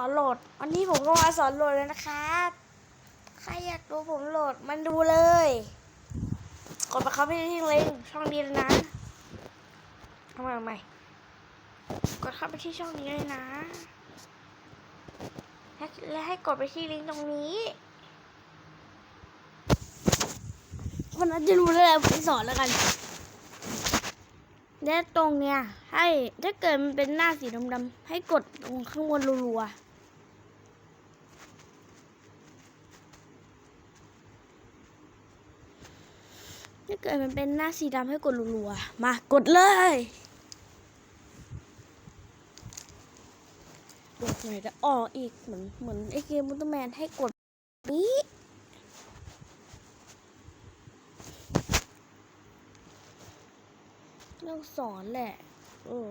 อนโหลด วันนี้ผมก็มาสอนโหลดเลยนะครับ ใครอยากดูผมโหลดมันดูเลย กดไปเข้าไปที่ลิงก์ช่องนี้เลยนะเอาใหม่เอาใหม่กดเข้าไปที่ช่องนี้เลยนะและและให้กดไปที่ลิงก์ตรงนี้วันนั้นจะรู้เลยผมสอนแล้วกัน และตรงเนี้ยให้ถ้าเกิดมันเป็นหน้าสีดำๆให้กดตรงข้างบนรัวๆ ถ้าเกิดมันเป็นหน้าสีดำให้กดรัวๆมากดเลยกดหน่อยจะออกอีกเหมือนเหมือนไอเกมมุตแมนให้กดนี้ต้องสอนแหละเออ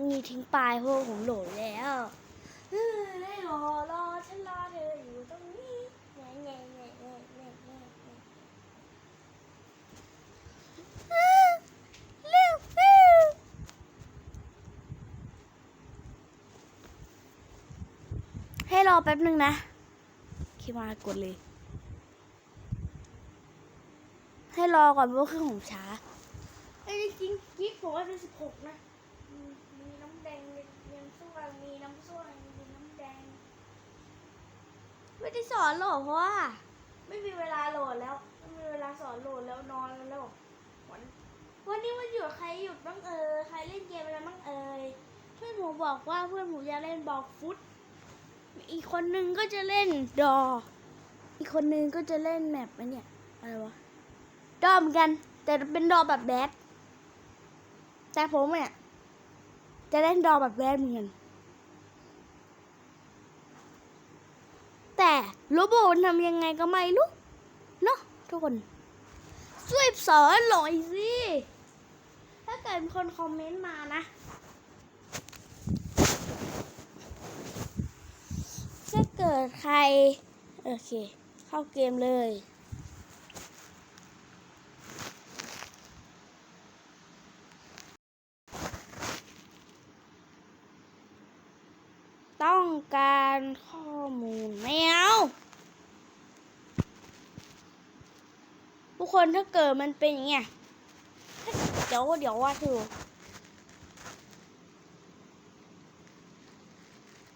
มีทิ้งปลายเพราะว่าผมโหลดแล้วเฮ้ยได้รอรอฉันรอเธออยู่ตรงนี้แง่แง่แง่แง่แง่แง่แง่อ้าเร็วเร็วให้ รอแป๊บนึงนะคิดมากดเลย ให้รอก่อนเพราะว่าเครื่องผมช้าเอ้ยจริงๆกิ๊กผมว่าเป็นสิบหกนะมีมีน้ำแดงมีน้ำส้มมีน้ำส้มมีน้ำแดง ไม่ได้สอนหรอกเพราะว่าไม่มีเวลาโหลดแล้วไม่มีเวลาสอนโหลดแล้วนอนแล้ววันวันนี้มันหยุดใครหยุดบ้างเออใครเล่นเกมอะไรบ้างเอ่ยเพื่อนผมบอกว่าเพื่อนผมอยากเล่นบอลฟุต อีกคนนึงก็จะเล่นดอ อีกคนนึงก็จะเล่นแมปอันเนี้ยอะไรวะดอเหมือนกัน แต่เป็นดอแบบแบดแต่ผมเนี่ยจะเล่นดอแบบแบดเหมือนกันแต่โรบอททำยังไงก็ไม่รู้เนาะทุกคนช่วยสอนหน่อยสิ ถ้าเกิดมีคนคอมเมนต์มานะ ถ้าเกิดใคร โอเค เข้าเกมเลย ต้องการข้อมูลไม่เอาทุกคนถ้าเกิดมันเป็นอย่างเงี้ยเดี๋ยวเดี๋ยวว่าดู